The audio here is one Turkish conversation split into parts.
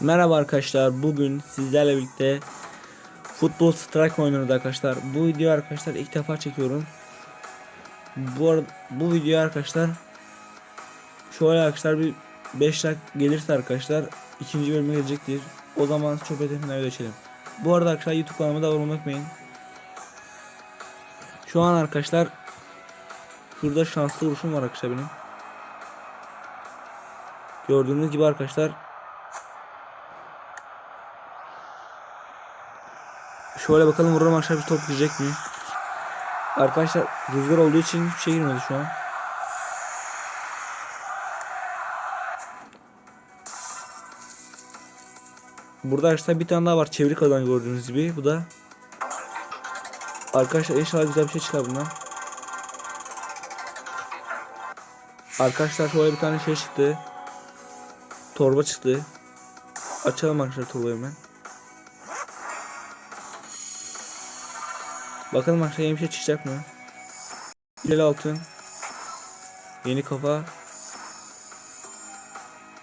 Merhaba arkadaşlar. Bugün sizlerle birlikte Futbol Strike oynuyoruz arkadaşlar. Bu video arkadaşlar ilk defa çekiyorum. Bu arada bu video arkadaşlar şöyle arkadaşlar bir 5 like gelirse arkadaşlar ikinci bölüme gelecektir. O zaman çok hedefine geçelim. Bu arada arkadaşlar YouTube kanalıma da abone olmayı unutmayın. Şu an arkadaşlar şurada şanslı vuruşum var arkadaşlar benim. Gördüğünüz gibi arkadaşlar Şöyle bakalım vururum aşağı bir top girecek mi? Arkadaşlar rüzgar olduğu için hiçbir şey girmedi şu an. Burada arkadaşlar bir tane daha var çeviri kazan gördüğünüz gibi. Bu da Arkadaşlar inşallah güzel bir şey çıkar bundan. Arkadaşlar şöyle bir tane şey çıktı. Torba çıktı. Açalım arkadaşlar torbayı hemen. Bakalım aşağıya bir şey çıkacak mı? Hilal altın. Yeni kafa.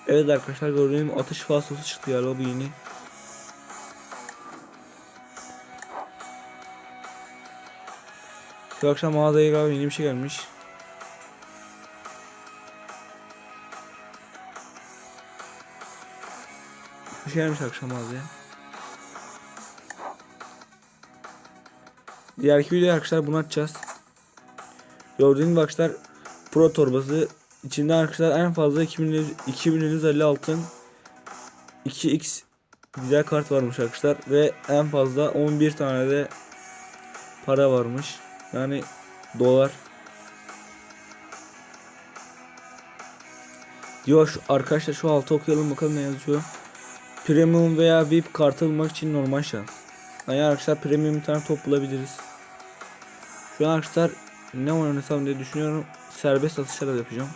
Evet arkadaşlar gördüğüm atış fasosu çıktı galiba bu yeni. Şu akşam mağazaya galiba yeni bir şey gelmiş. Bir şey gelmiş akşam mağazaya. Diğerki video arkadaşlar bunu açacağız. Gördüğünüz gibi arkadaşlar Pro torbası içinde arkadaşlar en fazla 2000 2150 altın 2x güzel kart varmış arkadaşlar ve en fazla 11 tane de para varmış. Yani dolar. Diyor şu, arkadaşlar şu altı okuyalım bakalım ne yazıyor. Premium veya VIP kart almak için normal şans. Yani arkadaşlar premium bir tane top bulabiliriz. An arkadaşlar ne oynasam diye düşünüyorum. Serbest atışlar da yapacağım.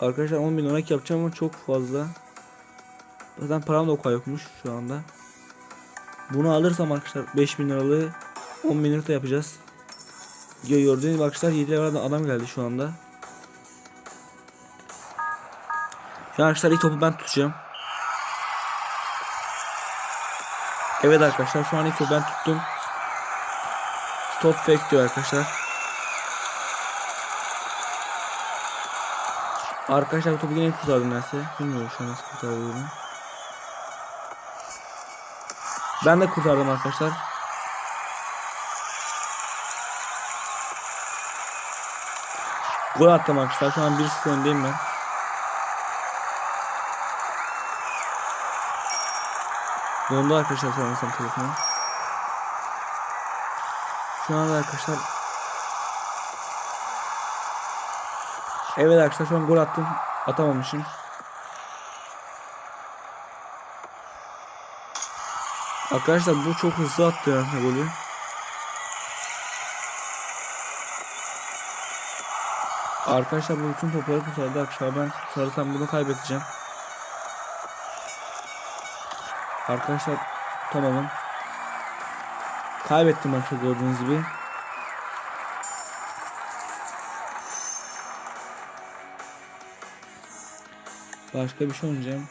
Arkadaşlar 10 bin olarak yapacağım ama çok fazla. Zaten param da o kadar yokmuş şu anda. Bunu alırsam arkadaşlar 5000 liralığı 10 bin lira yapacağız. Gördüğünüz gibi arkadaşlar 7 liradan adam geldi şu anda. Şu an arkadaşlar ilk topu ben tutacağım. Evet arkadaşlar şu an ilk ben tuttum. Stop fake diyor arkadaşlar. Arkadaşlar bu topu yine kurtardım ben size. Bilmiyorum şu an nasıl kurtarıyorum. Ben de kurtardım arkadaşlar. Gol attım arkadaşlar. Şu an 1-0 öndeyim ben. Dondu arkadaşlar sanırsam telefonu. Şu anda arkadaşlar Evet arkadaşlar şu an gol attım. Atamamışım. Arkadaşlar bu çok hızlı attı ya golü. Arkadaşlar bu bütün topları kurtardı arkadaşlar ben sarısam bunu kaybedeceğim. Arkadaşlar tamamım. Kaybettim arkadaşlar gördüğünüz gibi. Başka bir şey oynayacağım.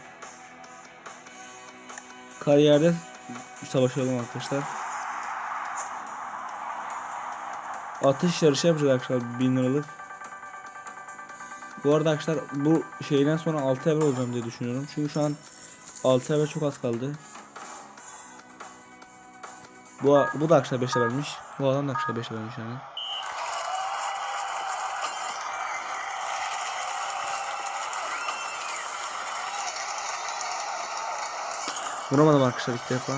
Kariyerde savaşalım arkadaşlar. Atış yarışı yapacağız arkadaşlar 1000 liralık. Bu arada arkadaşlar bu şeyden sonra 6 evre olacağım diye düşünüyorum. Çünkü şu an 6 evre çok az kaldı. Bu, bu da arkadaşlar 5'e vermiş. Bu adam da arkadaşlar 5'e vermiş yani. Vuramadım arkadaşlar ilk defa.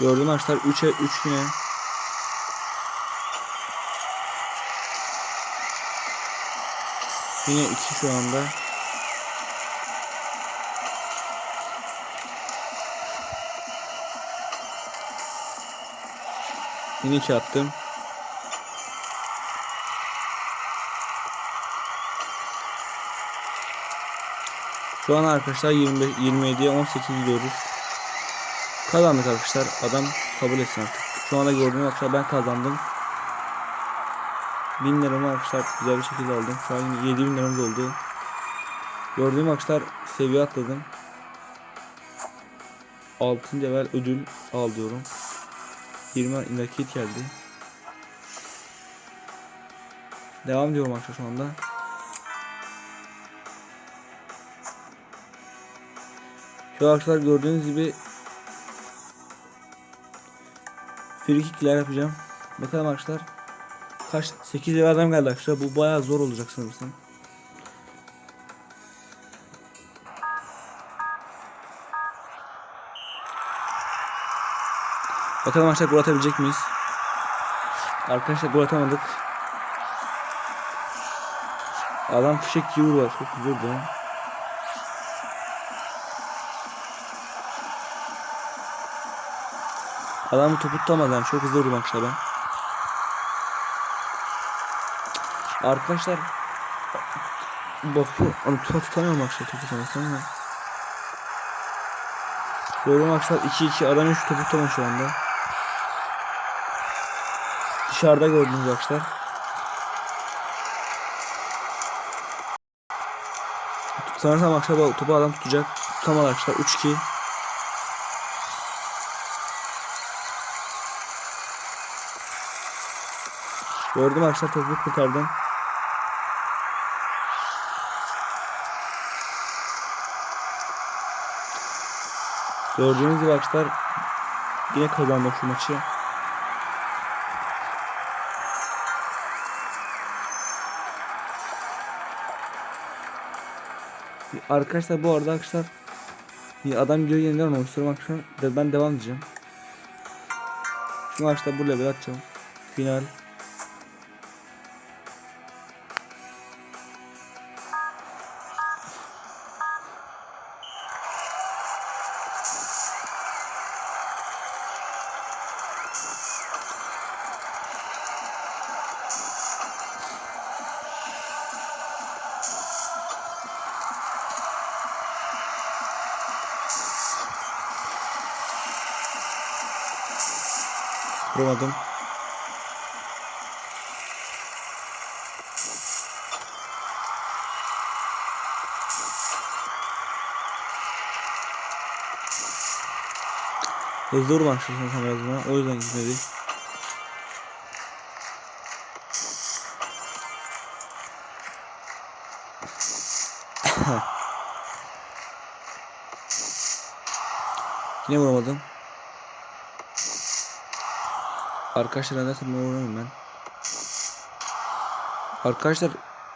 Gördüm arkadaşlar 3'e 3 yine. Yine 2 şu anda. Yine 2 attım. Şu an arkadaşlar 25 27'ye 18 gidiyoruz. Kazandık arkadaşlar. Adam kabul etsin artık. Şu anda gördüğünüz arkadaşlar ben kazandım. 1000 liramı arkadaşlar güzel bir şekilde aldım. Şu an 7000 liramız oldu. Gördüğüm arkadaşlar seviye atladım. Altın level ödül al diyorum. 20 nakit geldi. Devam diyorum arkadaşlar şu anda. Şu arkadaşlar gördüğünüz gibi free kickler yapacağım. Bakalım arkadaşlar. Kaç 8 lira adam geldi arkadaşlar. Bu bayağı zor olacak sanırsam. Bakalım arkadaşlar gol atabilecek miyiz? Arkadaşlar gol atamadık. Adam fişek gibi var. Çok güzel bu. Adamı topu tutamadı yani çok hızlı vurdum arkadaşlar ben. Arkadaşlar bakıyor onu tuta tutamıyorum arkadaşlar topu sanırsam ya. Gördüm arkadaşlar 2-2 adam hiç topu tutamıyor şu anda. Dışarıda gördünüz arkadaşlar. Sanırsam bu topu adam tutacak. Tutamadı arkadaşlar 3-2. Gördüm arkadaşlar topu kurtardım. Gördüğünüz gibi arkadaşlar yine kazandım şu maçı. Arkadaşlar bu arada arkadaşlar bir adam videoyu yeniden istiyorum arkadaşlar. Ben devam edeceğim. Şu maçta bu level atacağım. Final. Vuramadım. Hızlı vurmak istiyorsun buna. O yüzden gitmedi. Yine vuramadım. Arkadaşlar nedense bunu vuramıyorum ben. Arkadaşlar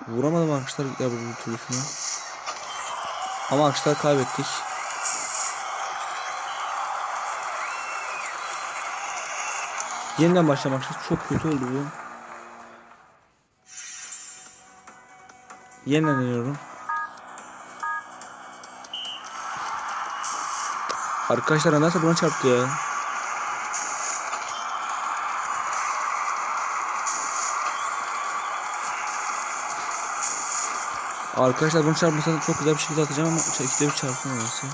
vuramadım arkadaşlar ya bu türlü şunu. Ama arkadaşlar kaybettik. Yeniden başlamak çok kötü oldu bu. Yeniden deniyorum. Arkadaşlar nedense buna çarptı ya. Arkadaşlar bunu çarpmasa çok güzel bir şekilde atacağım ama ikide bir çarpamıyorsun.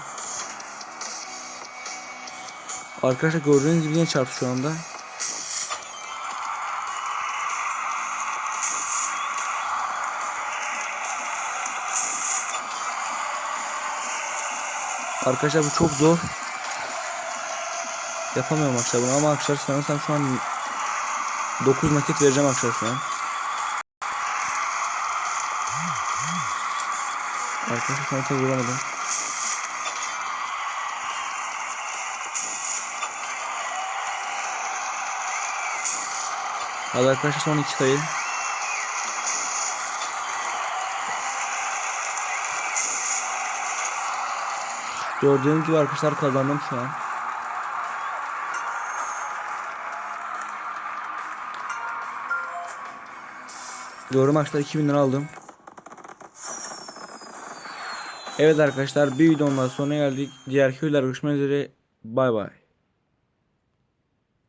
Arkadaşlar gördüğünüz gibi yine çarptı şu anda. Arkadaşlar bu çok zor. Yapamıyorum arkadaşlar bunu ama arkadaşlar sanırsam şu an 9 nakit vereceğim arkadaşlar şu an. Arkadaşlar sana tabi vuramadım. Hadi arkadaşlar son iki sayı. Gördüğünüz gibi arkadaşlar kazandım şu an. Doğru maçta 2000 lira aldım. Evet arkadaşlar bir videonun sonuna geldik. Diğer köyler görüşmek üzere. Bay bay.